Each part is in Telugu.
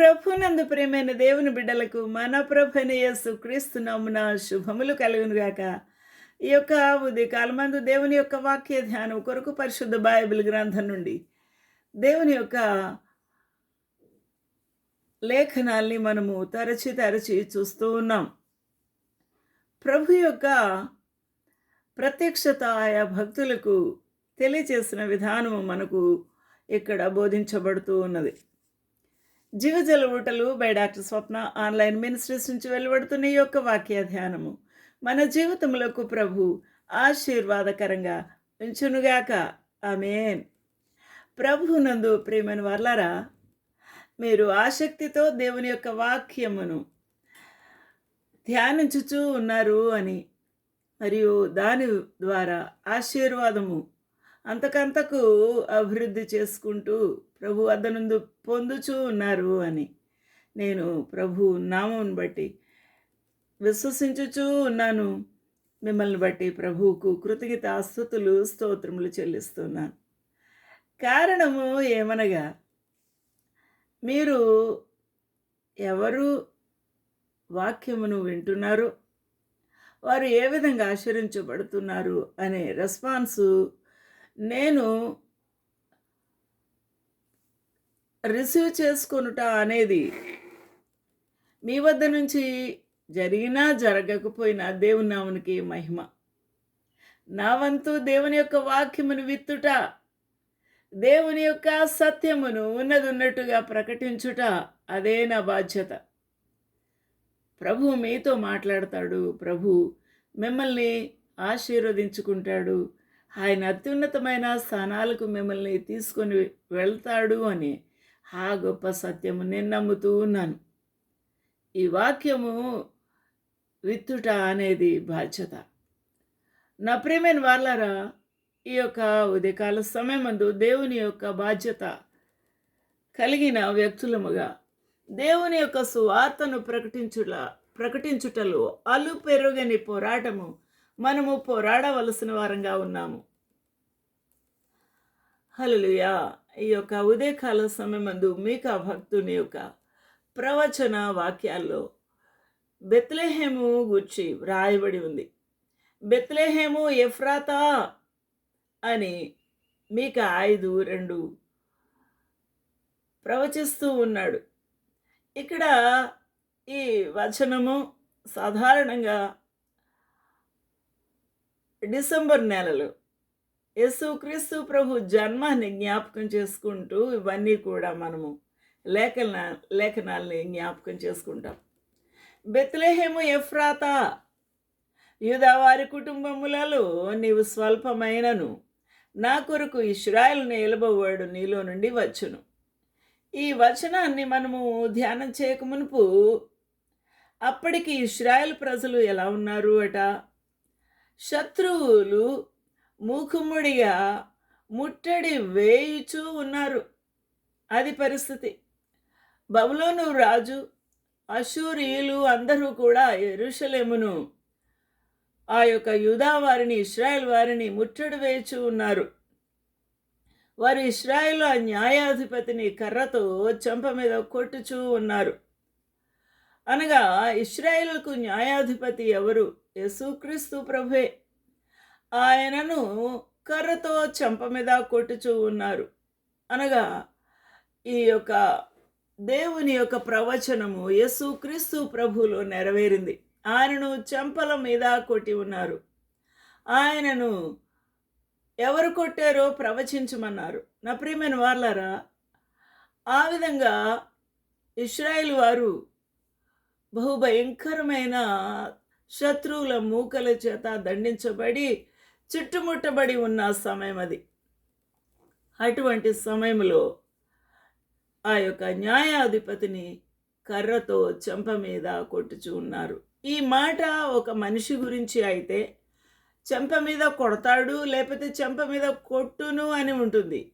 ప్రభునందు ప్రేమైన దేవుని బిడ్డలకు మన ప్రభుని క్రీస్తు నామున శుభములు కలుగునుగాక ఈ యొక్క ఉదయకాలమందు దేవుని యొక్క వాక్య ధ్యానం కొరకు పరిశుద్ధ బైబిల్ గ్రంథం నుండి దేవుని యొక్క లేఖనాల్ని మనము తరచి తరచి చూస్తూ ఉన్నాం. ప్రభు యొక్క ప్రత్యక్షత ఆయా భక్తులకు తెలియచేసిన విధానము మనకు ఇక్కడ బోధించబడుతూ ఉన్నది. జీవజల ఊటలు by doctor Swapna online ministries నుంచి వెలువడుతున్న ఈ యొక్క వాక్య ధ్యానము మన జీవితములకు ప్రభు ఆశీర్వాదకరంగా ఉంచునుగాక. ఆమెన్. ప్రభునందు ప్రేమను వర్లరా మీరు ఆసక్తితో దేవుని యొక్క వాక్యమును ధ్యానించుచూ ఉన్నారు అని మరియు దాని ద్వారా ఆశీర్వాదము అంతకంతకు అభివృద్ధి చేసుకుంటూ ప్రభు వద్దనందు పొందుచూ ఉన్నారు అని. నేను ప్రభు నామం బట్టి విశ్వసించుచూ ఉన్నాను. మిమ్మల్ని బట్టి ప్రభువుకు కృతజ్ఞత ఆస్తుతులు స్తోత్రములు చెల్లిస్తున్నాను. కారణము ఏమనగా మీరు ఎవరు వాక్యమును వింటున్నారు వారు ఏ విధంగా ఆచరించబడుతున్నారు అనే రెస్పాన్సు నేను రిసీవ్ చేసుకొనుట అనేది మీ వద్ద నుంచి జరిగినా జరగకపోయినా దేవుని నామునికి మహిమ. నా వంతు దేవుని యొక్క వాక్యమును విత్తుట దేవుని యొక్క సత్యమును ఉన్నది ఉన్నట్టుగా ప్రకటించుట అదే నా బాధ్యత. ప్రభు మీతో మాట్లాడతాడు. ప్రభు మిమ్మల్ని ఆశీర్వదించుకుంటాడు. ఆయన అత్యున్నతమైన స్థానాలకు మిమ్మల్ని తీసుకొని వెళ్తాడు అని ఆ గొప్ప సత్యము నేను నమ్ముతూ ఉన్నాను ఈ వాక్యము విత్తుట అనేది బాధ్యత. నా ప్రేమైన వాళ్ళరా ఈ యొక్క ఉదయకాల సమయమందు దేవుని యొక్క బాధ్యత కలిగిన వ్యక్తులముగా దేవుని యొక్క సువార్తను ప్రకటించుట ప్రకటించుటలో అలు పెరుగని పోరాటము మనము పోరాడవలసిన వారంగా ఉన్నాము. హలుయా ఈ యొక్క ఉదయకాల సమయమందు మీకా భక్తుని యొక్క ప్రవచన వాక్యాల్లో బెత్లెహేము గుర్చి వ్రాయబడి ఉంది. బెత్లెహేము ఎఫ్రాతా అని మీక ఐదు రెండు ప్రవచిస్తూ ఉన్నాడు. ఇక్కడ ఈ వచనము సాధారణంగా డిసెంబర్ నెలలో యేసుక్రీస్తు ప్రభు జన్మాన్ని జ్ఞాపకం చేసుకుంటూ ఇవన్నీ కూడా మనము లేఖన లేఖనాల్ని జ్ఞాపకం చేసుకుంటాం. బెత్లహేము ఎఫ్రాత యూదావారి కుటుంబములలో నీవు స్వల్పమైనను నా కొరకు ఇష్రాయల్ నిలబోవాడు నీలో నుండి వచ్చును. ఈ వచనాన్ని మనము ధ్యానం చేయకమునుపు అప్పటికి ఇస్రాయల్ ప్రజలు ఎలా ఉన్నారు అట? శత్రువులు మూకుముడిగా ముట్టడి వేయుచూ ఉన్నారు అది పరిస్థితి. బబులోను రాజు అశూరియులు అందరూ కూడా ఎరుషలేమును ఆ యొక్క యూదా వారిని ఇస్రాయల్ వారిని ముట్టడి వేయచూ ఉన్నారు. వారు ఇస్రాయల్ ఆ న్యాయాధిపతిని కర్రతో చెంప మీద కొట్టుచూ ఉన్నారు. అనగా ఇస్రాయేల్కు న్యాయాధిపతి ఎవరు? యేసుక్రీస్తు ప్రభువే. ఆయనను కర్రతో చెంప మీద కొట్టుచూ ఉన్నారు. అనగా ఈ యొక్క దేవుని యొక్క ప్రవచనము యేసుక్రీస్తు ప్రభులో నెరవేరింది. ఆయనను చెంపల మీద కొట్టి ఉన్నారు. ఆయనను ఎవరు కొట్టారో ప్రవచించమన్నారు. నా ప్రియమైన వాళ్ళారా ఆ విధంగా ఇస్రాయిల్ వారు బహుభయంకరమైన శత్రువుల మూకల చేత దండించబడి చుట్టుముట్టబడి ఉన్న సమయం అది. అటువంటి సమయంలో ఆ యొక్క న్యాయాధిపతిని కర్రతో చెంప మీద కొట్టుచు ఉన్నారు. ఈ మాట ఒక మనిషి గురించి అయితే చెంప మీద కొడతాడు లేకపోతే చెంప మీద కొట్టును అని ఉంటుంది.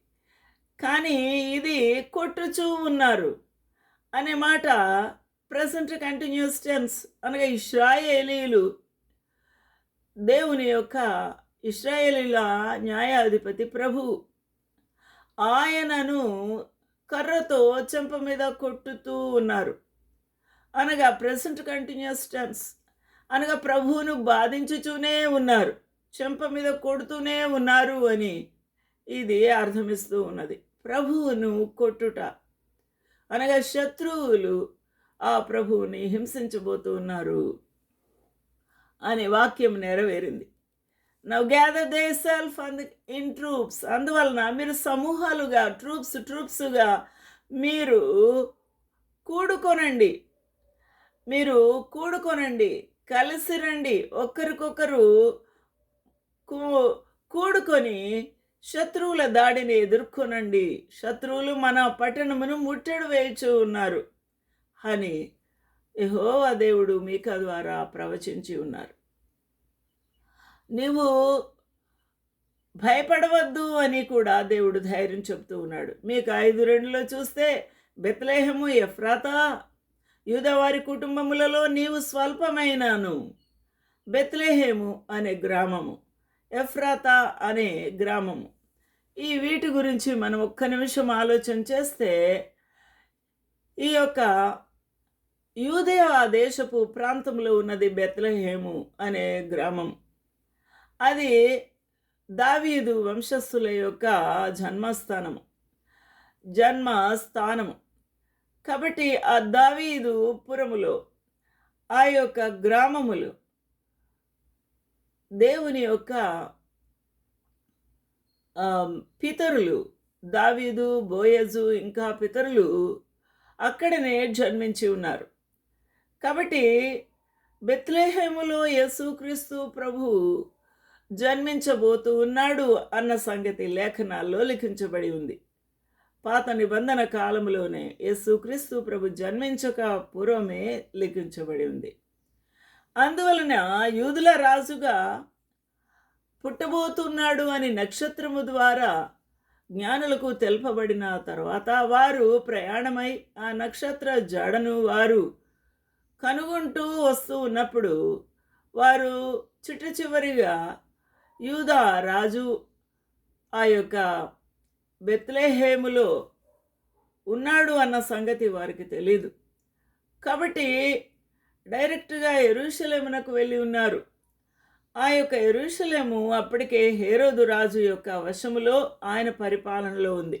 కానీ ఇది కొట్టుచూ ఉన్నారు అనే మాట ప్రజెంట్ కంటిన్యూస్ టెన్స్ అనగా ఇస్రాయేలీలు దేవుని యొక్క ఇస్రాయేలీల న్యాయాధిపతి ప్రభు ఆయనను కర్రతో చెంప మీద కొట్టుతూ ఉన్నారు. అనగా ప్రెసెంట్ కంటిన్యూస్ టెన్స్ అనగా ప్రభువును బాధించుతూనే ఉన్నారు. చెంప మీద కొడుతూనే ఉన్నారు అని ఇది అర్థమిస్తూ ఉన్నది. ప్రభువును కొట్టుట. అనగా శత్రువులు ఆ ప్రభువుని హింసించబోతూ ఉన్నారు అనే వాక్యం నెరవేరింది. Now gather thyself and in troops అందువలన మీరు సమూహాలుగా ట్రూప్స్ ట్రూప్స్గా మీరు కూడుకొనండి. మీరు కూడుకొనండి. కలిసి రండి. ఒకరికొకరు కూ- కూడుకొని శత్రువుల దాడిని ఎదుర్కొనండి. శత్రువులు మన పట్టణమును ముట్టడి వేయచూ ఉన్నారు. అని యహోవా దేవుడు మీకా ద్వారా ప్రవచించి ఉన్నారు. నువ్వు భయపడవద్దు అని కూడా దేవుడు ధైర్యం చెప్తూ ఉన్నాడు. మీకు ఐదు రెండులో చూస్తే బెత్లేహము ఎఫ్రాతా యూదవారి కుటుంబములలో నీవు స్వల్పమైనాను. బెత్లేహేము అనే గ్రామము ఎఫ్రాతా అనే గ్రామము. ఈ వీటి గురించి మనం ఒక్క నిమిషం ఆలోచన చేస్తే ఈ యొక్క యూదయ దేశపు ప్రాంతంలో ఉన్నది బెత్లహేము అనే గ్రామం. అది దావీదు వంశస్థుల యొక్క జన్మస్థానము. జన్మస్థానము. కాబట్టి ఆ దావీదు పురములో ఆ యొక్క గ్రామములు దేవుని యొక్క పితరులు దావీదు బోయజు ఇంకా పితరులు అక్కడనే జన్మించి ఉన్నారు. కాబట్టి బెత్లేహేములో యేసుక్రీస్తు ప్రభు జన్మించబోతూ ఉన్నాడు అన్న సంగతి లేఖనాల్లో లిఖించబడి ఉంది. పాత నిబంధన కాలంలోనే యేసుక్రీస్తు ప్రభు జన్మించక పూర్వమే లిఖించబడి ఉంది. అందువలన యూదుల రాజుగా పుట్టబోతున్నాడు అని నక్షత్రము ద్వారా జ్ఞానులకు తెలుపబడిన తర్వాత వారు ప్రయాణమై ఆ నక్షత్ర జడను వారు కనుగొంటూ వస్తూ ఉన్నప్పుడు వారు చిట్ట చివరిగా యూదా రాజు ఆ యొక్క బెత్లేహేములో ఉన్నాడు అన్న సంగతి వారికి తెలియదు కాబట్టి డైరెక్ట్గా ఎరుషలేమునకు వెళ్ళి ఉన్నారు. ఆ యొక్క ఎరుషలేము అప్పటికే హేరోదు రాజు యొక్క వశములో ఆయన పరిపాలనలో ఉంది.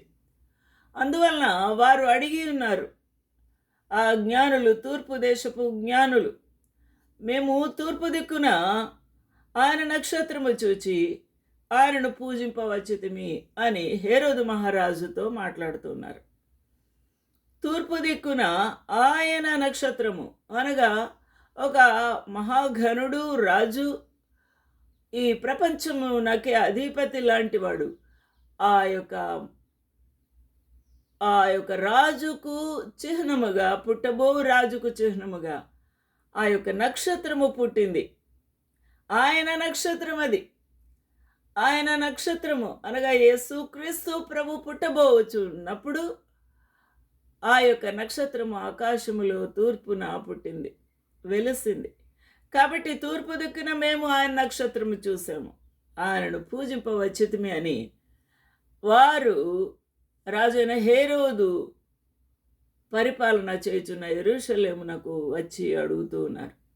అందువలన వారు అడిగి ఉన్నారు ఆ జ్ఞానులు తూర్పు దేశపు జ్ఞానులు మేము తూర్పు దిక్కున ఆయన నక్షత్రము చూచి ఆయనను పూజింపవచ్చితిమి అని హేరోదు మహారాజుతో మాట్లాడుతున్నారు. తూర్పు దిక్కున ఆయన నక్షత్రము అనగా ఒక మహాఘనుడు రాజు ఈ ప్రపంచము నకే అధిపతి లాంటివాడు. ఆ యొక్క ఆ యొక్క రాజుకు చిహ్నముగా పుట్టబో రాజుకు చిహ్నముగా ఆ యొక్క నక్షత్రము పుట్టింది. ఆయన నక్షత్రం అది. ఆయన నక్షత్రము. అనగా యేసుక్రీస్తు ప్రభు పుట్టబోచున్నప్పుడు ఆ యొక్క నక్షత్రము ఆకాశములో తూర్పున పుట్టింది వెలిసింది. కాబట్టి తూర్పు దిక్కున మేము ఆయన నక్షత్రము చూసాము. ఆయనను పూజింపవచ్చితిమి అని వారు రాజైన హేరోదు పరిపాలన చేయుచున్న ఎరుషలేమునకు వచ్చి అడుగుతూ ఉన్నారు.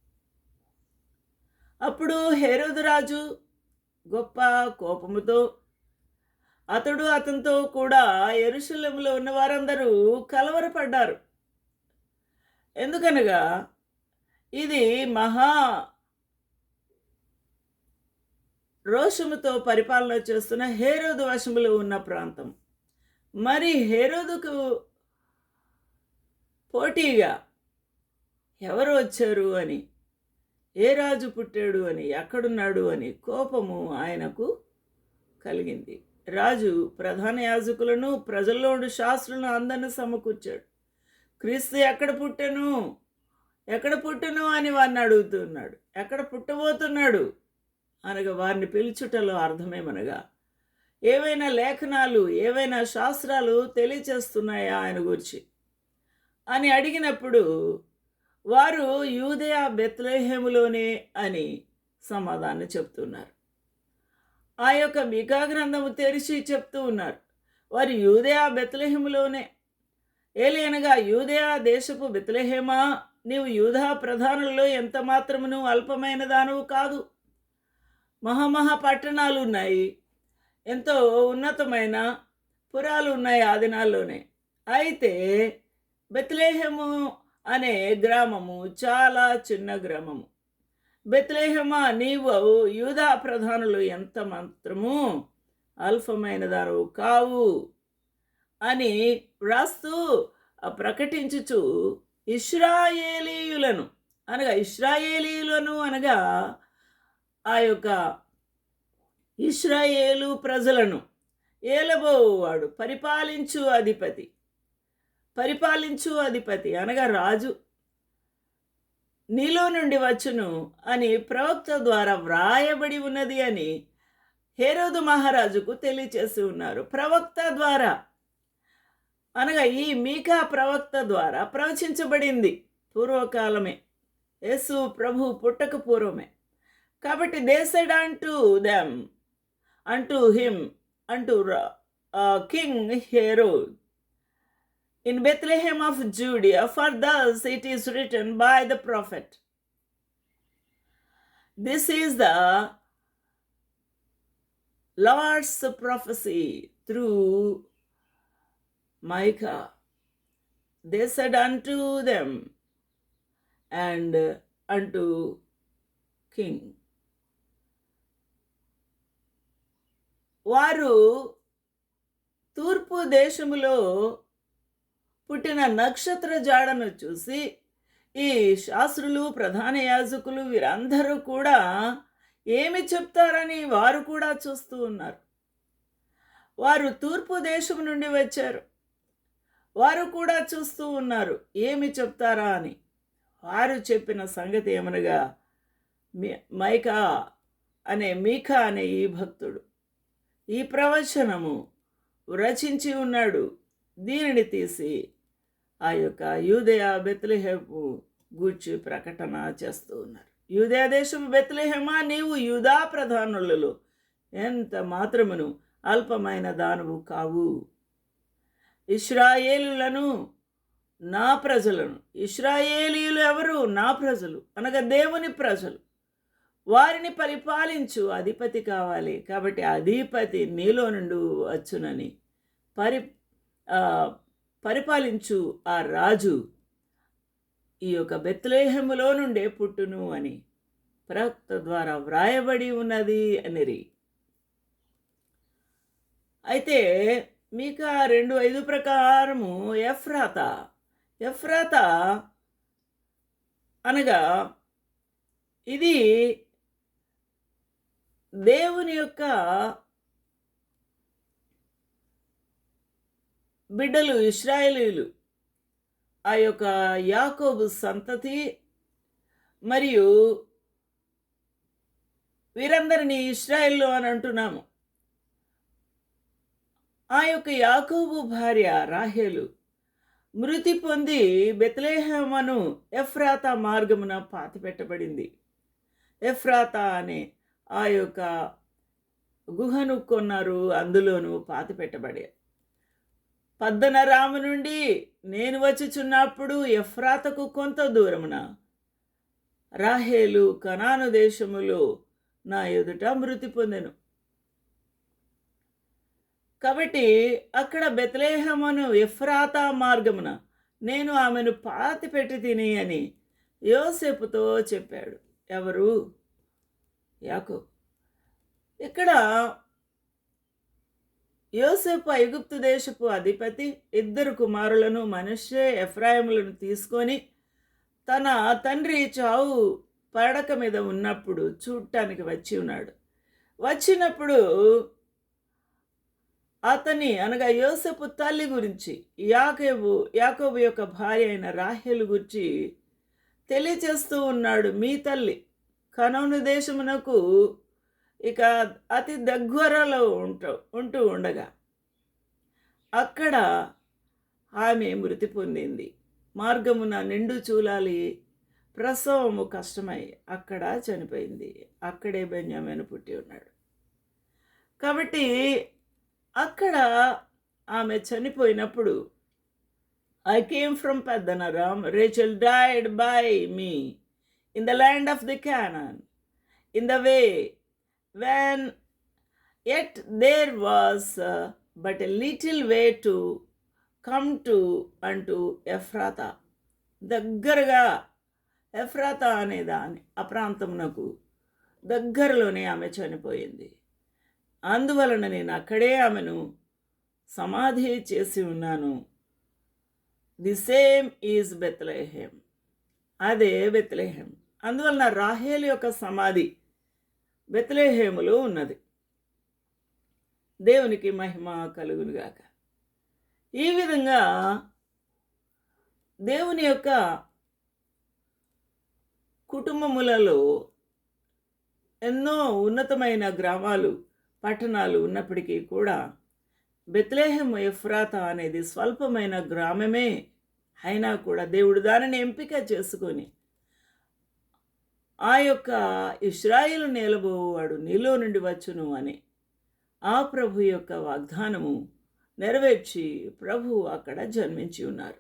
అప్పుడు హేరోదు రాజు గొప్ప కోపముతో అతడు అతనితో కూడా ఎరుషలేములో ఉన్న వారందరూ కలవరపడ్డారు. ఎందుకనగా ఇది మహా రోషముతో పరిపాలన చేస్తున్న హేరోదు వశములో ఉన్న ప్రాంతం. మరి హేరోదుకు పోటీగా ఎవరు వచ్చారు అని ఏ రాజు పుట్టాడు అని ఎక్కడున్నాడు అని కోపము ఆయనకు కలిగింది. రాజు ప్రధాన యాజకులను ప్రజల్లో ఉండి శాస్త్రులను అందరిని సమకూర్చాడు. క్రీస్తు ఎక్కడ పుట్టెను? ఎక్కడ పుట్టను అని వారిని అడుగుతున్నాడు. ఎక్కడ పుట్టబోతున్నాడు? అనగా వారిని పిలుచుటలో అర్థమేమనగా ఏవైనా లేఖనాలు ఏవైనా శాస్త్రాలు తెలియచేస్తున్నాయా ఆయన గురించి? అని అడిగినప్పుడు వారు యూదయ బెత్లేహేములోనే అని సమాధానం చెప్తున్నారు. ఆ యొక్క మికా గ్రంథము తెరిచి చెప్తూ ఉన్నారు. వారు యూదయ బెత్లహేములోనే. ఏలియనగా యూదయా దేశపు బెత్లహేమా నీవు యూధా ప్రధానుల్లో ఎంత మాత్రమును అల్పమైన దానవు కాదు మహామహా పట్టణాలు ఉన్నాయి. ఎంతో ఉన్నతమైన పురాలు ఉన్నాయి ఆ దినాల్లోనే అయితే బెత్లేహేము అనే గ్రామము చాలా చిన్న గ్రామము. బెత్లేహమా నీవు యూదా ప్రధానులు ఎంత మాత్రము? అల్పమైన దానవు కావు అని వ్రాస్తూ ప్రకటించుచు ఇస్రాయేలీయులను అనగా ఇస్రాయేలీయులను అనగా ఆ యొక్క ఇస్రాయేలు ప్రజలను ఏలబోవాడు పరిపాలించు అధిపతి. పరిపాలించు అధిపతి అనగా రాజు. నీలో నుండి వచ్చును అని ప్రవక్త ద్వారా వ్రాయబడి ఉన్నది అని హేరోదు మహారాజుకు తెలియచేసి ఉన్నారు. ప్రవక్త ద్వారా అనగా ఈ మీకా ప్రవక్త ద్వారా ప్రవచించబడింది పూర్వకాలమే. యేసు ప్రభు పుట్టక పూర్వమే. కాబట్టి దేశడ్ అంటూ దెమ్ అంటూ హిమ్ అంటూ king Herod. in Bethlehem of Judea, for thus it is written by the prophet. This is the Lord's prophecy through Micah. They said unto them and unto king. వారు తూర్పు దేశములో పుట్టిన నక్షత్ర జాడను చూసి ఈ శాస్త్రులు ప్రధాన యాజకులు వీరందరూ కూడా ఏమి చెప్తారని వారు కూడా చూస్తూ ఉన్నారు. వారు తూర్పు దేశం నుండి వచ్చారు. వారు కూడా చూస్తూ ఉన్నారు ఏమి చెప్తారా అని. వారు చెప్పిన సంగతి ఏమనగా మైకా అనే మీకా అనే ఈ భక్తుడు ఈ ప్రవచనము రచించి ఉన్నాడు. దీనిని తీసి ఆ యొక్క యూదయ బెత్లెహేపు గూర్చి ప్రకటన చేస్తూ ఉన్నారు. యూదయ దేశం బెత్లెహేమా? నీవు యూదా ప్రధానులలో. ఎంత మాత్రమును అల్పమైన దానవు కావు. ఇస్రాయేలులను నా ప్రజలను. ఇస్రాయేలీలు ఎవరు? నా ప్రజలు. అనగా దేవుని ప్రజలు. వారిని పరిపాలించు అధిపతి కావాలి. కాబట్టి అధిపతి నీలో నుండి వచ్చునని. పరి పరిపాలించు ఆ రాజు ఈ యొక్క బెత్లేహములో నుండే పుట్టును అని. ప్రవక్త ద్వారా వ్రాయబడి ఉన్నది అనిరి. అయితే మీకు ఆ రెండు ఐదు ప్రకారము ఎఫ్రాత. ఎఫ్రాత అనగా ఇది దేవుని యొక్క బిడ్డలు ఇస్రాయేలీలు ఆ యొక్క యాకోబు సంతతి మరియు వీరందరినీ ఇస్రాయేల్లో అని అంటున్నాము. ఆ యొక్క యాకోబు భార్య రాహేలు మృతి పొంది బెత్లేహమను ఎఫ్రాతా మార్గమున పాతిపెట్టబడింది. ఎఫ్రాతా అనే ఆ యొక్క గుహను కొన్నారు అందులోను పాతిపెట్టబడే పద్దన రాము నుండి నేను వచ్చుచున్నప్పుడు ఎఫ్రాతకు కొంత దూరమున రాహేలు కనాను దేశములో నా ఎదుట మృతి పొందెను. కాబట్టి అక్కడ బెతలేహమను ఎఫ్రాతా మార్గమున నేను ఆమెను పాతి పెట్టి తిని అని యోసేపుతో చెప్పాడు. ఎవరు? యాకో ఇక్కడ యోసేపు ఐగుప్తు దేశపు అధిపతి ఇద్దరు కుమారులను మనుష్య ఎఫ్రాయిములను తీసుకొని తన తండ్రి చావు పడక మీద ఉన్నప్పుడు చూడటానికి వచ్చి ఉన్నాడు. వచ్చినప్పుడు అతని అనగా యోసేపు తల్లి గురించి యాకేబు యాకోబు యొక్క భార్య అయిన రాహ్యలు గురించి తెలియచేస్తూ ఉన్నాడు. మీ తల్లి కనౌను దేశమునకు ఇక అతి దగ్గరలో ఉంటూ ఉంటూ ఉండగా అక్కడ ఆమె మృతి పొందింది. మార్గమున నిండు చూలాలి ప్రసవము కష్టమై అక్కడ చనిపోయింది. అక్కడే బెంజామెను పుట్టి ఉన్నాడు. కాబట్టి అక్కడ ఆమె చనిపోయినప్పుడు I came from from Padanaram. Rachel died by me in the land of the Canaan in the way when yet there was uh, but a little way to come to unto Ephrata. దగ్గరగా ఎఫ్రాతా అనే దాని ఆ ప్రాంతమునకు దగ్గరలోనే ఆమె చనిపోయింది. అందువలన నేను అక్కడే ఆమెను సమాధి చేసి ఉన్నాను. ది సేమ్ ఈజ్ బెత్లహేమ్ అదే బెత్లహేమ్ అందువలన రాహేల్ యొక్క సమాధి బెత్లేహేములో ఉన్నది. దేవునికి మహిమ కలుగునుగాక. ఈ విధంగా దేవుని యొక్క కుటుంబములలో ఎన్నో ఉన్నతమైన గ్రామాలు పట్టణాలు ఉన్నప్పటికీ కూడా బెత్లేహం ఎఫ్రాత అనేది స్వల్పమైన గ్రామమే అయినా కూడా దేవుడు దానిని ఎంపిక చేసుకొని ఆ యొక్క ఇస్రాయిల్ నేలబోవాడు నీలో నుండి వచ్చును అని ఆ ప్రభు యొక్క వాగ్దానము నెరవేర్చి ప్రభు అక్కడ జన్మించి ఉన్నారు.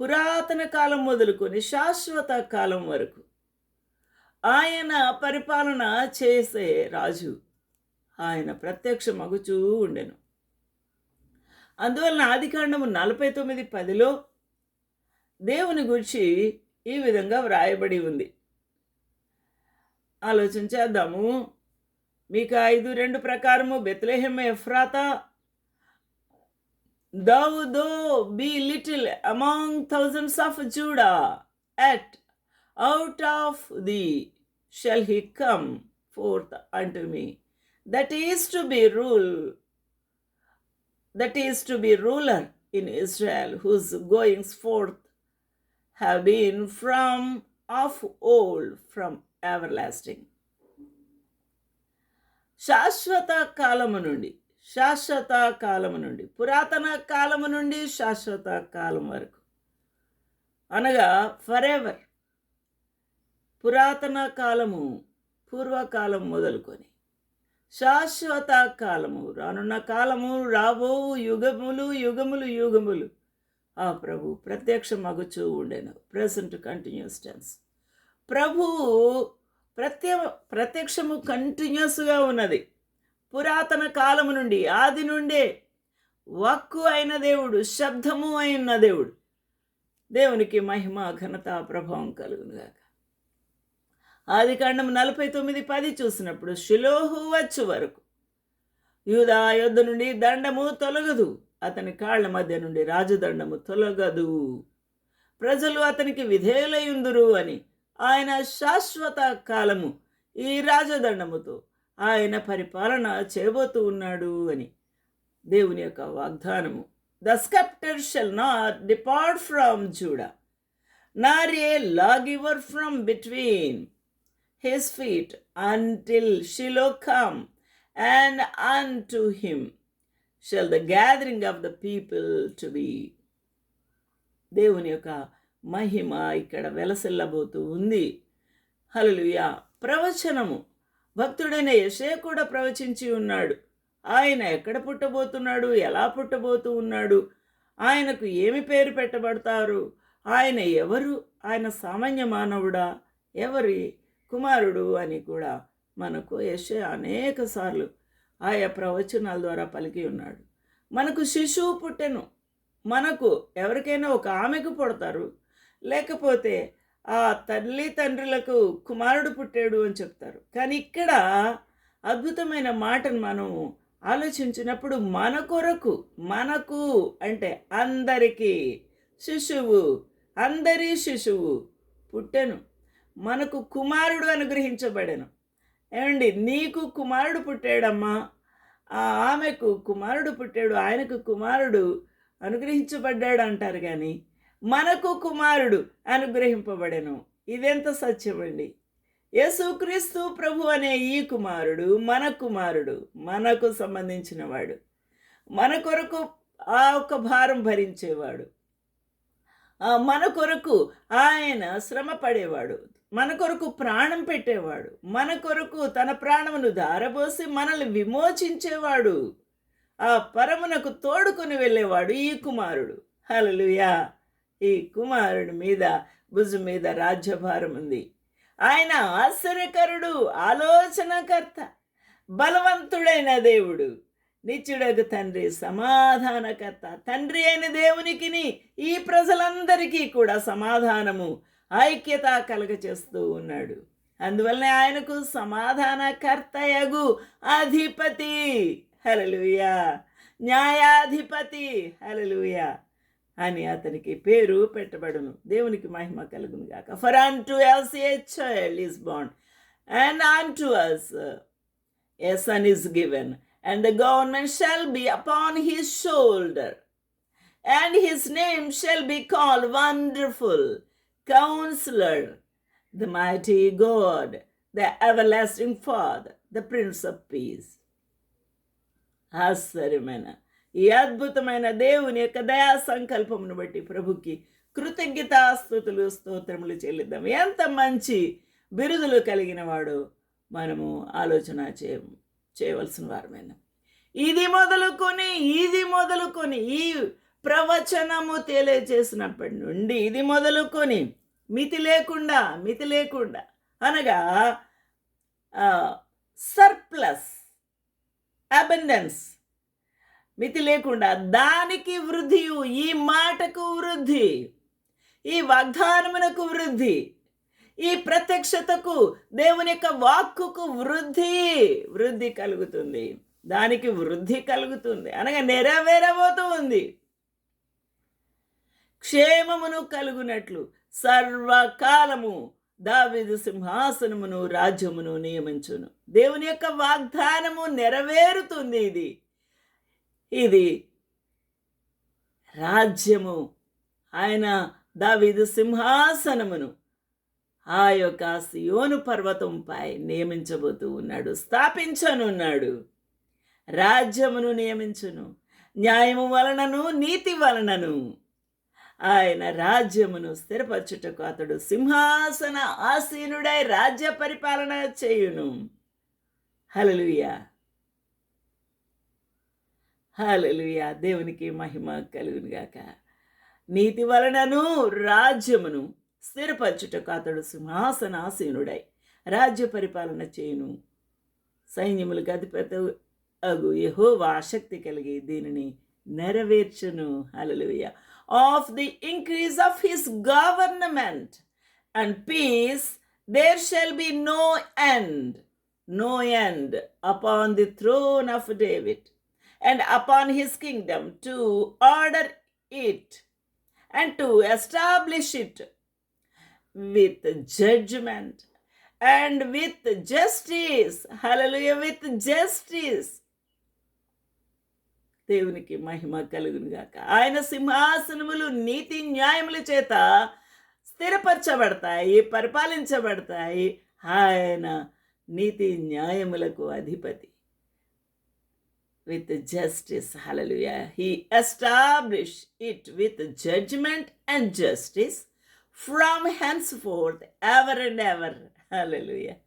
పురాతన కాలం మొదలుకొని శాశ్వత కాలం వరకు ఆయన పరిపాలన చేసే రాజు ఆయన ప్రత్యక్ష మగుచూ ఉండెను. అందువలన ఆదికాండము నలభై తొమ్మిది పదిలో దేవుని గురించి ఈ విధంగా వ్రాయబడి ఉంది. ఆలోచన చేద్దాము మీకు ఐదు రెండు ప్రకారము బెత్లెహెమ్ Ephrathah Thou though be little among thousands of Judah, yet out of thee shall he come forth unto me. That is to be rule, that is to be ruler in Israel, whose goings forth have been from of old, from everlasting శాశ్వత కాలము నుండి శాశ్వత కాలము నుండి పురాతన కాలము నుండి శాశ్వత కాలం వరకు. అనగా ఫర్ ఎవర్ పురాతన కాలము పూర్వకాలం మొదలుకొని శాశ్వత కాలము రానున్న కాలము రాబో యుగములు యుగములు యుగములు. ఆ ప్రభు ప్రత్యక్ష మగుచూ ఉండెను. ప్రెసెంట్ కంటిన్యూస్ టెన్స్ ప్రభు ప్రత్య ప్రత్యక్షము కంటిన్యూస్గా ఉన్నది. పురాతన కాలము నుండి ఆది నుండే వక్కు అయిన దేవుడు శబ్దము అయిన దేవుడు. దేవునికి మహిమ ఘనత ప్రభావం కలుగునుగాక. ఆది కాండం నలభై తొమ్మిది పది చూసినప్పుడు శిలోహు వచ్చు వరకు. యూదా యొద్ద నుండి దండము తొలగదు. అతని కాళ్ళ మధ్య నుండి రాజదండము తొలగదు. ప్రజలు అతనికి విధేయులయుందురు అని ఆయన శాశ్వత కాలము ఈ రాజదండముతో ఆయన పరిపాలన చేయబోతూ ఉన్నాడు అని. దేవుని యొక్క వాగ్దానము. The scepter shall not depart from Judah nor a lawgiver from between his feet until Shiloh come and unto him shall the gathering of the people to be దేవుని యొక్క మహిమ ఇక్కడ వెలసిల్లబోతూ ఉంది. హలలుయా ప్రవచనము. భక్తుడైన యశే కూడా ప్రవచించి ఉన్నాడు. ఆయన ఎక్కడ పుట్టబోతున్నాడు? ఎలా పుట్టబోతూ ఉన్నాడు? ఆయనకు ఏమి పేరు పెట్టబడతారు? ఆయన ఎవరు? ఆయన సామాన్య మానవుడా? ఎవరి కుమారుడు అని కూడా మనకు యశే అనేక సార్లు ఆయా ప్రవచనాల ద్వారా పలికి ఉన్నాడు. మనకు శిశువు పుట్టెను. మనకు ఎవరికైనా ఒక ఆమెకు పుడతారు. లేకపోతే ఆ తల్లి తండ్రులకు కుమారుడు పుట్టాడు అని చెప్తారు. కానీ ఇక్కడ అద్భుతమైన మాటను మనం ఆలోచించినప్పుడు మన కొరకు మనకు అంటే అందరికీ శిశువు అందరి శిశువు పుట్టెను. మనకు కుమారుడు అనుగ్రహించబడెను. ఏమండి? నీకు కుమారుడు పుట్టాడమ్మా. ఆ ఆమెకు కుమారుడు పుట్టాడు ఆయనకు కుమారుడు అనుగ్రహించబడ్డాడు అంటారు కానీ మనకు కుమారుడు అనుగ్రహింపబడెను. ఇదెంత సత్యమండి. యేసుక్రీస్తు ప్రభు అనే ఈ కుమారుడు మన కుమారుడు మనకు సంబంధించినవాడు. మన కొరకు ఆ ఒక భారం భరించేవాడు. మన కొరకు ఆయన శ్రమ పడేవాడు. మన కొరకు ప్రాణం పెట్టేవాడు. మన కొరకు తన ప్రాణమును ధారపోసి మనల్ని విమోచించేవాడు. ఆ పరమునకు తోడుకొని వెళ్ళేవాడు ఈ కుమారుడు. హలలుయా ఈ కుమారుడి మీద భుజు మీద రాజ్యభారం ఉంది. ఆయన ఆశ్చర్యకరుడు ఆలోచనకర్త బలవంతుడైన దేవుడు. నిత్యుడకు తండ్రి సమాధానకర్త. తండ్రి అయిన దేవునికిని ఈ ప్రజలందరికీ కూడా సమాధానము ఐక్యత కలగచేస్తూ ఉన్నాడు. అందువల్లనే ఆయనకు సమాధానకర్తయగు అధిపతి. హలలుయా న్యాయాధిపతి. హలలుయా అని అతనికి పేరు పెట్టబడును దేవునికి మహిమ కలుగును గాక for unto us a child is bond and unto us a son is given, and the government shall be upon his shoulder. And his name shall be called Wonderful, Counselor, the Mighty God, the Everlasting Father, the Prince of Peace. ఆశ్చర్యమైన ఈ అద్భుతమైన దేవుని యొక్క దయా సంకల్పమును బట్టి ప్రభుకి కృతజ్ఞతాస్తుతులు స్తోత్రములు చెల్లిద్దాం. ఎంత మంచి బిరుదులు కలిగిన వాడు మనము ఆలోచన చేయ చేయవలసిన వారమైన. ఇది మొదలుకొని ఇది మొదలుకొని ఈ ప్రవచనము తెలియజేసినప్పటి నుండి ఇది మొదలుకొని మితి లేకుండా మితి లేకుండా అనగా సర్ప్లస్ అబెండెన్స్ మితి లేకుండా దానికి వృద్ధి ఈ మాటకు వృద్ధి ఈ వాగ్దానమునకు వృద్ధి ఈ ప్రత్యక్షతకు దేవుని యొక్క వాక్కుకు వృద్ధి వృద్ధి కలుగుతుంది. దానికి వృద్ధి కలుగుతుంది. అనగా నెరవేరబోతూ ఉంది. క్షేమమును కలుగునట్లు సర్వకాలము దావిదు సింహాసనమును రాజ్యమును నియమించును. దేవుని యొక్క వాగ్దానము నెరవేరుతుంది ఇది. ఇది రాజ్యము. ఆయన దావీదు సింహాసనమును. ఆ యొక్క సియోను పర్వతంపై నియమించబోతూ ఉన్నాడు స్థాపించనున్నాడు. రాజ్యమును నియమించును న్యాయము వలనను నీతి వలనను. ఆయన రాజ్యమును స్థిరపరచుటకు అతడు సింహాసన ఆసీనుడై రాజ్య పరిపాలన చేయును. హలలుయా హలలుయా దేవునికి మహిమ కలుగునుగాక నీతి వలనను రాజ్యమును స్థిరపరచుటకు అతడు సింహాసనాసీనుడై. రాజ్య పరిపాలన చేయును. సైన్యములకు అధిపత అగు యహోవా ఆసక్తి కలిగి దీనిని నెరవేర్చును. Hallelujah of the increase of his government and peace there shall be no end. No end upon the throne of David. And upon his kingdom to order it and to establish it with judgment and with justice. Hallelujah, with justice. దేవునికి మహిమ కలుగునుగాక ఆయన సింహాసనములు నీతి న్యాయముల చేత స్థిరపరచబడతాయి పరిపాలించబడతాయి ఆయన నీతి న్యాయములకు అధిపతి With justice hallelujah he establish it with judgement and justice from henceforth, ever and ever. Hallelujah.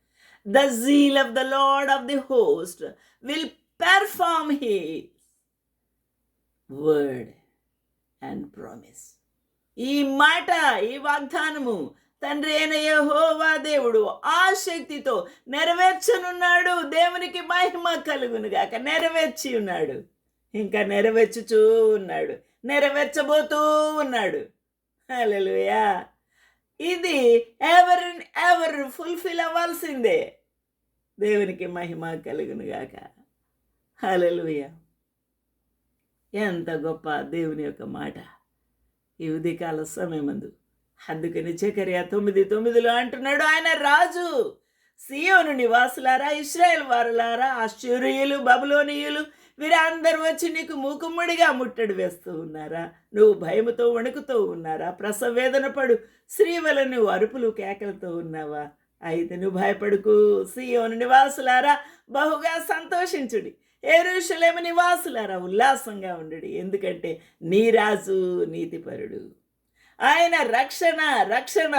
The zeal of the Lord of the host will perform his word and promise. ఈ మాట ఈ వాగ్దానము తండ్రి అయిన యహోవా దేవుడు శక్తితో నెరవేర్చనున్నాడు. దేవునికి మహిమ కలుగును గాక నెరవేర్చి ఉన్నాడు. ఇంకా నెరవేర్చుచూ ఉన్నాడు. నెరవేర్చబోతూ ఉన్నాడు. హల్లెలూయా. ఇది ఎవరి ఎవరు ఫుల్ఫిల్ అవ్వాల్సిందే? దేవునికి మహిమ కలుగును గాక హల్లెలూయ. ఎంత గొప్ప దేవుని యొక్క మాట. ఈ ఉదయకాల సమయమందు అందుకని చకర్య తొమ్మిది తొమ్మిదిలో అంటున్నాడు ఆయన రాజు సియోను నివాసులారా ఇస్రాయేల్ వారులారా ఆశ్చర్యులు బబులోనియులు వీరందరూ వచ్చి నీకు మూకుమ్మడిగా ముట్టడి వేస్తూ ఉన్నారా? నువ్వు భయముతో వణుకుతూ ఉన్నారా? ప్రసవేదన పడు శ్రీవల నువ్వు అరుపులు కేకలతో ఉన్నావా? అయితే నువ్వు భయపడుకు సియోను నివాసులారా బహుగా సంతోషించుడి. ఏరుషలేము నివాసులారా ఉల్లాసంగా ఉండుడి. ఎందుకంటే నీ రాజు నీతిపరుడు. ఆయన రక్షణ రక్షణ.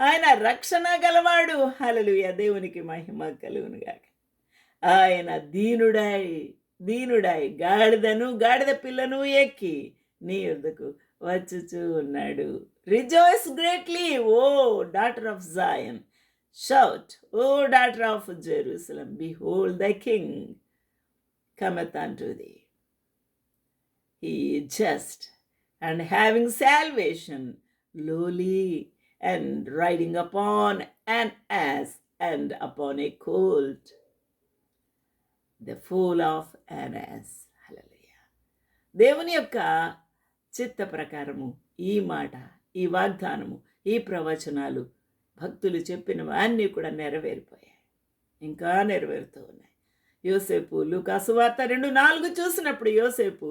ఆయన రక్షణ గలవాడు. హలలుయ దేవునికి మహిమ కలుగునుగాక ఆయన దీనుడాయి దీనుడాయి గాడిదను గాడిద పిల్లను ఎక్కి నీ యొద్దకు వచ్చుచూ ఉన్నాడు. Rejoice greatly O daughter of Zion shout O daughter of Jerusalem behold the king cometh unto thee. Just and having salvation, lowly and riding upon an ass and upon a colt, the foal of an ass. దేవుని యొక్క చిత్త ప్రకారము ఈ మాట ఈ వాగ్దానము ఈ ప్రవచనాలు భక్తులు చెప్పినవన్నీ కూడా నెరవేరిపోయాయి. ఇంకా నెరవేరుతూ ఉన్నాయి. యోసేపు లూకాసు వార్త రెండు నాలుగు చూసినప్పుడు యోసేపు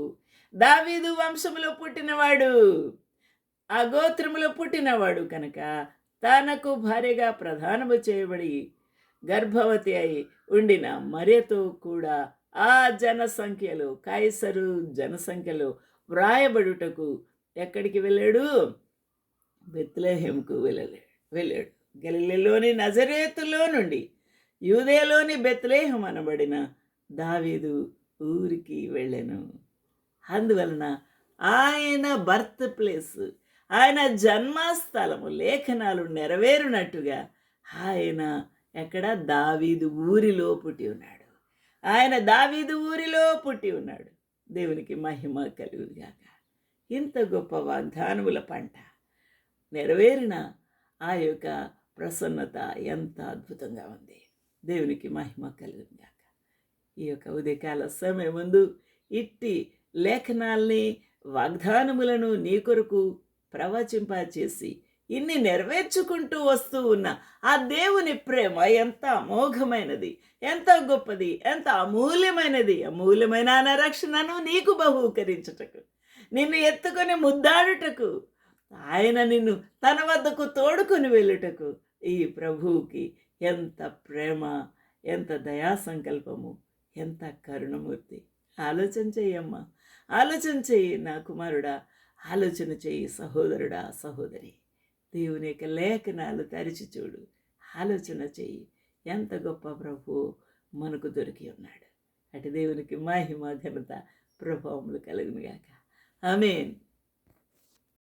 దావీదు వంశములో పుట్టినవాడు ఆ గోత్రములో పుట్టినవాడు కనుక తనకు భార్యగా ప్రధానము చేయబడి గర్భవతి అయి ఉండిన మరియతో కూడా ఆ జనసంఖ్యలో కైసరు జనసంఖ్యలో వ్రాయబడుటకు ఎక్కడికి వెళ్ళాడు? బెత్లెహేంకు వెళ్ళలేడు వెళ్ళాడు. గలిలోని నజరేతులో నుండి యూదేలోని బెత్లేహం అనబడిన దావీదు ఊరికి వెళ్ళాను. అందువలన ఆయన బర్త్ ప్లేస్ ఆయన జన్మస్థలము లేఖనాలు నెరవేరునట్టుగా ఆయన ఎక్కడ దావీదు ఊరిలో పుట్టి ఉన్నాడు. ఆయన దావీదు ఊరిలో పుట్టి ఉన్నాడు. దేవునికి మహిమ కలుగుగాక ఇంత గొప్ప వాగ్దానముల పంట నెరవేరిన ఆ యొక్క ప్రసన్నత ఎంత అద్భుతంగా ఉంది. దేవునికి మహిమ కలుగుగాక ఈ యొక్క ఉదయకాల సమయం ముందు ఇట్టి లేఖనాల్ని వాగ్దానములను నీ కొరకు ప్రవచింపచేసి ఇన్ని నెరవేర్చుకుంటూ వస్తూ ఉన్న ఆ దేవుని ప్రేమ ఎంత అమోఘమైనది ఎంత గొప్పది ఎంత అమూల్యమైనది అమూల్యమైన ఆయన రక్షణను నీకు బహూకరించుటకు నిన్ను ఎత్తుకొని ముద్దాడుటకు ఆయన నిన్ను తన వద్దకు తోడుకొని వెళ్ళుటకు ఈ ప్రభువుకి ఎంత ప్రేమ ఎంత దయా సంకల్పము ఎంత కరుణమూర్తి. ఆలోచన చెయ్యమ్మా. ఆలోచన చెయ్యి నా కుమారుడా ఆలోచన చెయ్యి సహోదరుడా సహోదరి. దేవుని యొక్క లేఖనాలు తరిచి చూడు. ఆలోచన చెయ్యి ఎంత గొప్ప ప్రభు మనకు దొరికి ఉన్నాడు. అటు దేవునికి మహిమ ఘనత ప్రభావములు కలుగునుగాక. ఆమెన్.